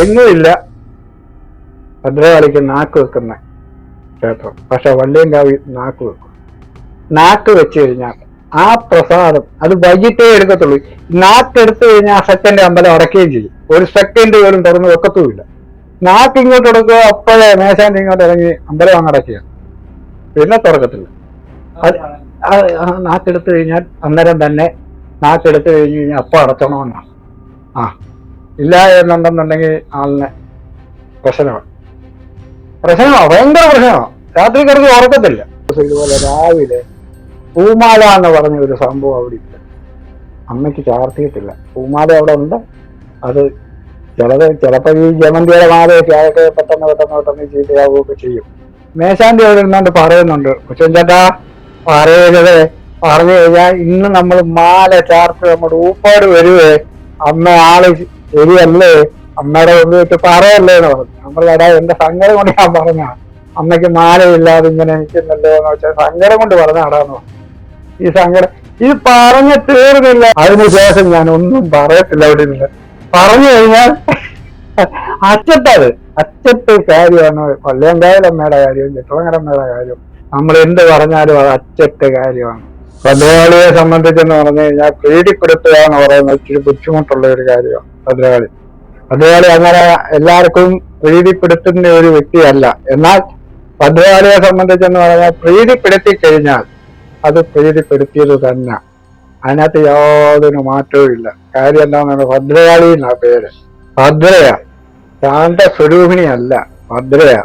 എങ്ങുമില്ല. ഭദ്രകാളിക്ക് നാക്ക് വെക്കുന്ന ക്ഷേത്രം. പക്ഷെ വള്ളിയങ്കാവി നാക്ക് വെക്കും. നാക്ക് വെച്ച് കഴിഞ്ഞാൽ ആ പ്രസാദം അത് വൈകിട്ടേ എടുക്കത്തുള്ളൂ. നാക്ക് എടുത്തു കഴിഞ്ഞാൽ ആ സെക്കൻഡ് അമ്പലം അടയ്ക്കുകയും ചെയ്യും. ഒരു സെക്കൻഡ് പോലും തുറന്ന് വെക്കത്തുമില്ല. നാക്ക് ഇങ്ങോട്ട് എടുക്കുക അപ്പോഴേ മേശാന്റെ ഇങ്ങോട്ട് ഇറങ്ങി അമ്പലം അങ്ങ് അടയ്ക്കുക. പിന്നെ തുറക്കത്തില്ല. നാക്കെടുത്ത് കഴിഞ്ഞാൽ അന്നേരം തന്നെ നാക്കെടുത്തു കഴിഞ്ഞ് കഴിഞ്ഞാൽ അപ്പം അടച്ചണമെന്നാണ് ആ. ഇല്ല എന്നുണ്ടെന്നുണ്ടെങ്കിൽ ആളിനെ പ്രശ്നമാണ്. പ്രശ്നമാണ്? ഭയങ്കര പ്രശ്നമാണ്? രാത്രി കിടന്ന് ഉറക്കത്തില്ല. ഇതുപോലെ രാവിലെ പൂമാല എന്ന് പറഞ്ഞ ഒരു സംഭവം അവിടെ ഇല്ല. അമ്മയ്ക്ക് ചാർത്തിയിട്ടില്ല. പൂമാല അവിടെ ഉണ്ട്. അത് ചിലത് ചിലപ്പോൾ ഈ ജമന്തിയുടെ മാലയൊക്കെ അതൊക്കെ പെട്ടെന്ന് പെട്ടെന്ന് പെട്ടെന്ന് ചീത്തയാവുകയൊക്കെ ചെയ്യും. മേശാന്തി അവിടെ ഇരുന്നുകൊണ്ട് പറയുന്നുണ്ട് കൊച്ചൻ ചേട്ടാ പറയരുത് പറഞ്ഞു കഴിഞ്ഞാൽ ഇന്ന് നമ്മൾ മാല ചാർത്ത് നമ്മുടെ ഊപ്പാട് വരുവേ. അമ്മ ആൾ ശരിയല്ലേ അമ്മയുടെ മുമ്പിൽ വെച്ച് പറയല്ലേ എന്ന് പറഞ്ഞു. നമ്മളടാ എന്റെ സങ്കടം കൊണ്ട് ഞാൻ പറഞ്ഞ അമ്മയ്ക്ക് മാലയില്ലാതെ ഇങ്ങനെ നിൽക്കുന്നല്ലോ എന്ന് വെച്ചാൽ സങ്കടം കൊണ്ട് പറഞ്ഞാടാന്ന് പറഞ്ഞു. ഈ സങ്കടം ഇത് പറഞ്ഞ തീർന്നില്ല. അതിനുശേഷം ഞാൻ ഒന്നും പറയത്തില്ല അവിടെ നിന്ന് പറഞ്ഞു കഴിഞ്ഞാൽ അച്ചത്തത് അച്ചത്ത് കാര്യമാണ്. വള്ളിയങ്കായലമ്മയുടെ കാര്യവും ചിത്രങ്ങരമ്മയുടെ കാര്യവും നമ്മൾ എന്ത് പറഞ്ഞാലും അത് അച്ചത്തെ കാര്യമാണ്. ഭദ്രകാളിയെ സംബന്ധിച്ചെന്ന് പറഞ്ഞു കഴിഞ്ഞാൽ പ്രീതിപ്പെടുത്തുക എന്ന് പറയുന്നത് ഇച്ചിരി ബുദ്ധിമുട്ടുള്ള ഒരു കാര്യമാണ്. ഭദ്രകാളി. ഭദ്രകാളി അങ്ങനെ എല്ലാവർക്കും പ്രീതിപ്പെടുത്തുന്ന ഒരു വ്യക്തിയല്ല. എന്നാൽ ഭദ്രകാളിയെ സംബന്ധിച്ചെന്ന് പറഞ്ഞാൽ പ്രീതിപ്പെടുത്തി കഴിഞ്ഞാൽ അത് പ്രീതിപ്പെടുത്തിയത് തന്നെ. അതിനകത്ത് യാതൊരു മാറ്റവും ഇല്ല. കാര്യം എന്താണെന്ന് ഭദ്രകാളി എന്നാ പേര്. ഭദ്രയ. ശാന്ത സ്വരൂപിണിയല്ല. ഭദ്രയ.